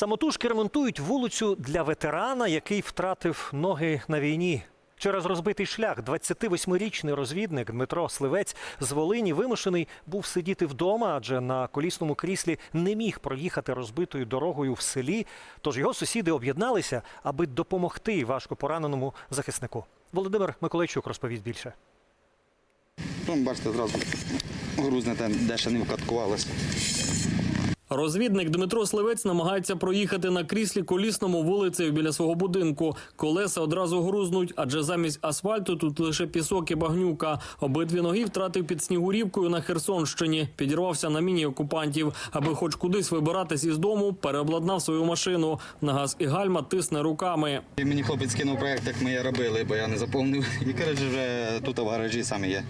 Самотужки ремонтують вулицю для ветерана, який втратив ноги на війні. Через розбитий шлях 28-річний розвідник Дмитро Сливець з Волині вимушений був сидіти вдома, адже на колісному кріслі не міг проїхати розбитою дорогою в селі. Тож його сусіди об'єдналися, аби допомогти важко пораненому захиснику. Володимир Миколайчук розповість більше. Ну, бачите, зразу грузнете, де ще не вкаткувалося. Розвідник Дмитро Сливець намагається проїхати на кріслі колісному вулицею біля свого будинку. Колеса одразу грузнуть, адже замість асфальту тут лише пісок і багнюка. Обидві ноги втратив під снігурівкою на Херсонщині. Підірвався на міні окупантів. Аби хоч кудись вибиратись із дому, переобладнав свою машину. На газ і гальма тисне руками. І мені хлопець кинув проєкт, як ми робили, бо я не заповнив. І коротше, вже тут в гаражі саме є.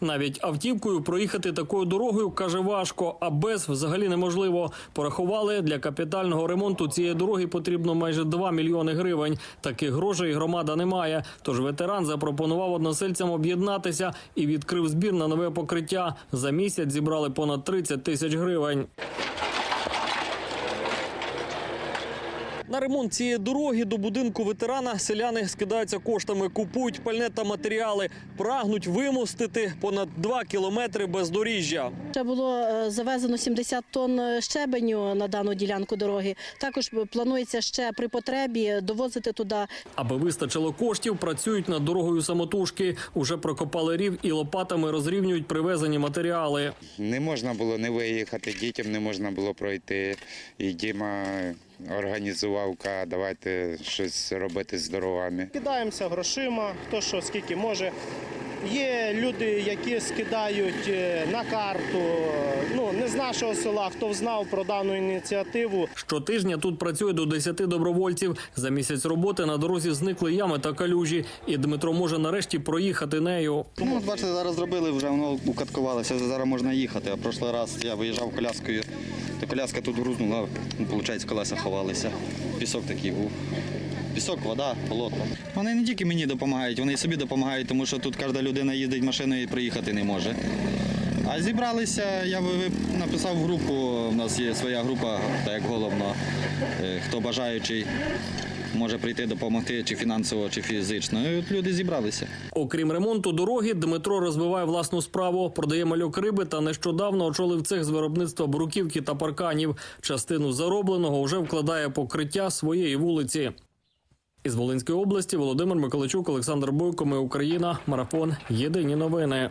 Навіть автівкою проїхати такою дорогою каже важко, а без взагалі неможливо. Порахували для капітального ремонту цієї дороги потрібно майже 2 мільйони гривень. Таких грошей громада не має. Тож ветеран запропонував односельцям об'єднатися і відкрив збір на нове покриття. За місяць зібрали понад 30 тисяч гривень. На ремонт цієї дороги до будинку ветерана селяни скидаються коштами, купують пальне та матеріали, прагнуть вимостити понад 2 кілометри бездоріжжя. Ще було е, завезено 70 тонн щебеню на дану ділянку дороги. Також планується ще при потребі довозити туди Аби вистачило коштів, працюють над дорогою самотужки. Уже прокопали рів і лопатами розрівнюють привезені матеріали. Не можна було не виїхати, дітям не можна було пройти. І Діма організував, каже, давайте щось робити з дорогами. Кидаємося грошима, хто що скільки може. Є люди, які скидають е, на карту, ну не з нашого села, хто знав про дану ініціативу. Щотижня тут працює до 10 добровольців. За місяць роботи на дорозі зникли ями та калюжі, і Дмитро може нарешті проїхати нею. Ну, бачите, зараз зробили, вже воно укаткувалося, зараз можна їхати. А прошлий раз я виїжджав коляскою, то коляска тут грузнула, ну, виходить, колеса ховалися. Пісок такий був. Пісок, вода, болото. Вони не тільки мені допомагають, вони і собі допомагають, тому що тут кожна людина їздить машиною і приїхати не може. А зібралися, я написав групу, у нас є своя група, так як головно, е, хто бажаючий може прийти допомогти чи фінансово, чи фізично. І от люди зібралися. Окрім ремонту дороги, Дмитро розвиває власну справу, продає мальок риби та нещодавно очолив цех з виробництва бруківки та парканів. Частину заробленого вже вкладає покриття своєї вулиці. Із Волинської області Володимир Миколайчук, Олександр Бойко. Ми Україна. Марафон. Єдині новини.